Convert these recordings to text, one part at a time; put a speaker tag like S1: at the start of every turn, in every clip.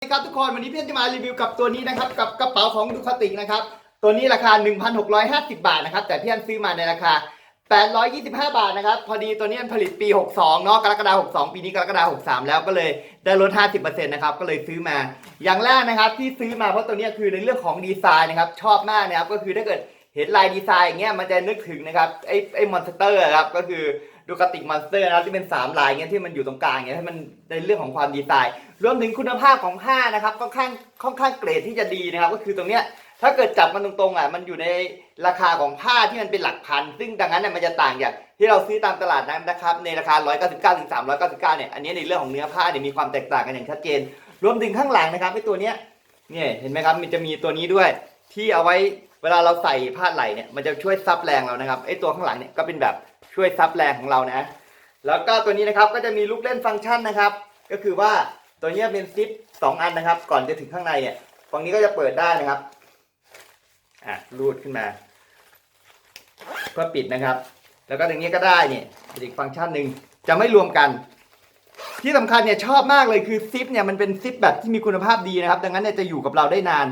S1: สวัสดีครับทุกคนวันนี้เพื่อนจะมารีวิวกับตัวนี้นะครับกับกระเป๋าของดูคาติกนะครับตัวนี้ราคา 1,650 บาทนะครับแต่เพี่อนซื้อมาในราคา 825 บาทนะครับพอดีตัวนี้นผลิตปี 62เนาะกรกฎาคม62 ปีนี้กรกฎาคม63 แล้วก็เลยได้ลด 50%นะครับก็เลยซื้อมา อย่างแรกนะครับที่ซื้อมาเพราะตัวนี้คือในเรื่องของดีไซน์นะครับชอบมากนะครับก็คือถ้าเกิดเห็นลายดีไซน์อย่างเงี้ยมันจะนึกถึงนะครับไอ้ไอ้มอนสเตอร์ครับก็คือ ดูคาติกมอนสเตอร์นะครับที่เป็นสามลายเงี้ยที่มันอยู่ตรงกลางเงี้ยให้มันในเรื่องของความดีไซน์ รวมถึงคุณภาพของผ้านะครับค่อนข้างค่อนข้างเกรดที่จะดีนะครับก็คือตรงเนี้ยถ้าเกิดจับมันตรงๆอะมันอยู่ในราคาของผ้าที่มันเป็นหลักพัน ซึ่งดังนั้นเนี่ยมันจะต่างจากที่เราซื้อตามตลาดนั้นนะครับในราคา 199ถึง399เนี่ยอันนี้ในเรื่องของเนื้อผ้าเนี่ยมีความแตกต่างกันอย่างชัดเจน รวมถึงข้างหลังนะครับไอ้ตัวเนี้ยเนี่ยเห็นไหมครับมันจะมีตัวนี้ด้วย ที่เอาไว้เวลาเราใส่ผ้าไหล่เนี่ยมันจะช่วยซับแรงเรานะครับไอ้ตัวข้างหลังเนี่ยก็เป็นแบบ ช่วยซับแรงของเรานะ แล้วก็ตัวนี้นะครับก็จะมีลูกเล่นฟังก์ชันนะครับ ก็คือว่าตัวนี้เป็นซิปสองอันนะครับ ก่อนจะถึงข้างในเนี่ยฝั่งนี้ก็จะเปิดได้นะครับอะรูดขึ้นมา เพื่อปิดนะครับ แล้วก็ตรงนี้ก็ได้เนี่ยอีกฟังก์ชันหนึ่งจะไม่รวมกัน ที่สำคัญเนี่ยชอบมากเลยคือซิปเนี่ยมันเป็นซิปแบบที่มีคุณภาพดีนะครับ ดังนั้นเนี่ยจะอยู่กับเราได้นาน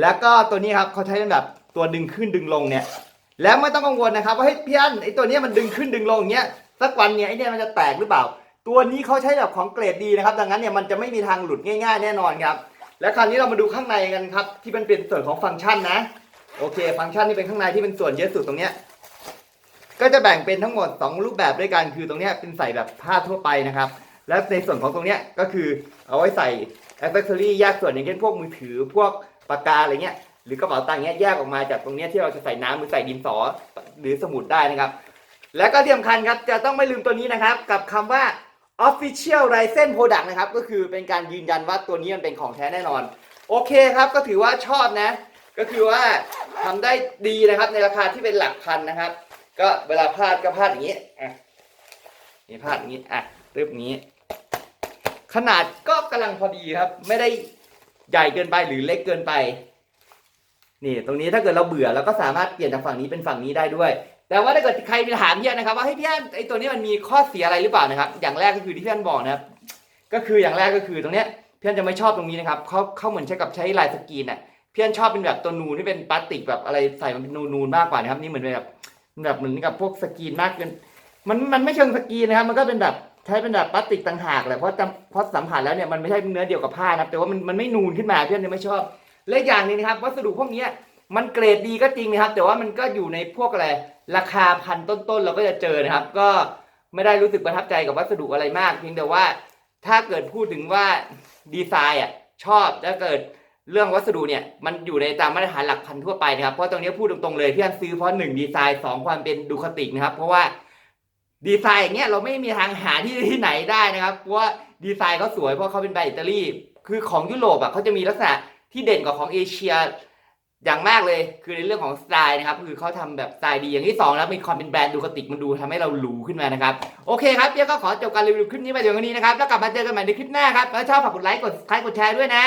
S1: แล้วก็ตัวนี้ครับเขาใช้เป็นแบบตัวดึงขึ้นดึงลงเนี่ย แล้วไม่ต้องกังวลนะครับว่าเฮ้ยพี่อันไอตัวนี้มันดึงขึ้นดึงลงอย่างเงี้ยสักวันเนี่ยไอเนี่ยมันจะแตกหรือเปล่า ตัวนี้เขาใช้แบบของเกรดดีนะครับ ดังนั้นเนี่ยมันจะไม่มีทางหลุดง่าย ๆ แน่นอนครับ แล้วคราวนี้เรามาดูข้างในกันครับ ที่มันเป็นส่วนของฟังก์ชันนะ โอเค ฟังก์ชันที่เป็นข้างในที่เป็นส่วนเยอะสุดตรงเนี้ยก็จะแบ่งเป็นทั้งหมด 2 รูปแบบด้วยกันคือตรงเนี้ยเป็นใส่แบบผ้าทั่วไปนะครับ และในส่วนของตรงเนี้ยก็คือเอาไว้ใส่อ c เ e s s o r y แยกส่วนอย่างเช่นพวกมือถือพวกปากกาอะไรเงี้ย หรือกระเป๋าตังค์เนี้ยแยกออกมาจากตรงเนี้ยที่เราจะใส่น้ำหรือใส่ดินสอหรือสมุดได้นะครับ และก็ที่สำคัญครับจะต้องไม่ลืมตัวนี้นะครับ กับคำว่า official license product นะครับ ก็คือเป็นการยืนยันว่าตัวนี้มันเป็นของแท้แน่นอน โอเคครับก็ถือว่าชอบนะ ก็คือว่าทำได้ดีนะครับในราคาที่เป็นหลักพันนะครับ ก็เวลาพลาดก็พลาดอย่างนี้อะนี่พลาดอย่างนี้อะตึ๊บนี้ ขนาดก็กำลังพอดีครับ ไม่ได้ใหญ่เกินไปหรือเล็กเกินไป นี่ตรงนี้ถ้าเกิดเราเบื่อเราก็สามารถเปลี่ยนจากฝั่งนี้เป็นฝั่งนี้ได้ด้วย แต่ว่าถ้าเกิดใครไปถามพี่อันนะครับว่าให้พี่อันไอตัวนี้มันมีข้อเสียอะไรหรือเปล่านะครับ อย่างแรกก็คือที่พี่อันบอกนะครับก็คืออย่างแรกก็คือตรงเนี้ยพี่อันจะไม่ชอบตรงนี้นะครับเขาเขาเหมือนใช้กับใช้ลายสกรีนอะพี่อันชอบเป็นแบบตัวนูนที่เป็นพลาสติกแบบอะไรใส่มันเป็นนูนๆมากกว่านะครับ นี่เหมือนแบบแบบเหมือนกับพวกสกรีนมากเกินมันมันไม่เชิงสกรีนนะครับ มันก็เป็นแบบใช้เป็นแบบพลาสติกต่างหากแหละเพราะจำเพราะสัมผัสแล้วเนี่ยมันไม่ใช่เนื้อเดียวกับผ้านะครับแต่ว่ามันมันไม่นูนขึ้นมาพี่อันจะไม่ชอบ และอย่างนึงนะครับ วัสดุพวกนี้มันเกรดดีก็จริงนะครับ แต่ว่ามันก็อยู่ในพวกอะไรราคาพันต้นๆเราก็จะเจอนะครับ ก็ไม่ได้รู้สึกประทับใจกับวัสดุอะไรมากเพียงแต่ว่าถ้าเกิดพูดถึงว่าดีไซน์อะชอบแล้วเกิดเรื่องวัสดุเนี่ยมันอยู่ในตามมาตรฐานหลักพันทั่วไปนะครับ เพราะตรงนี้พูดตรงๆเลยพี่อันซื้อเพราะหนึ่งดีไซน์สองความเป็นดูคติกนะครับ เพราะว่าดีไซน์อย่างเงี้ยเราไม่มีทางหาที่ที่ไหนได้นะครับเพราะว่าดีไซน์เขาสวยเพราะเขาเป็นแบรนด์อิตาลีคือของยุโรปอะเขาจะมีลักษณะ ที่เด่นกว่าของเอเชียอย่างมากเลยคือในเรื่องของสไตล์นะครับคือเขาทำแบบสไตล์ดีอย่างที่สองแล้วมีความเป็นแบรนด์ดูกติกมันดูทำให้เราหรูขึ้นมานะครับโอเคครับเดี๋ยวก็ขอจบการรีวิวคลิปนี้ไปเดี๋ยวนี้นะครับแล้วกลับมาเจอกันใหม่ในคลิปหน้าครับแล้วชอบฝากกดไลค์กดคล้ายกดแชร์ด้วยนะ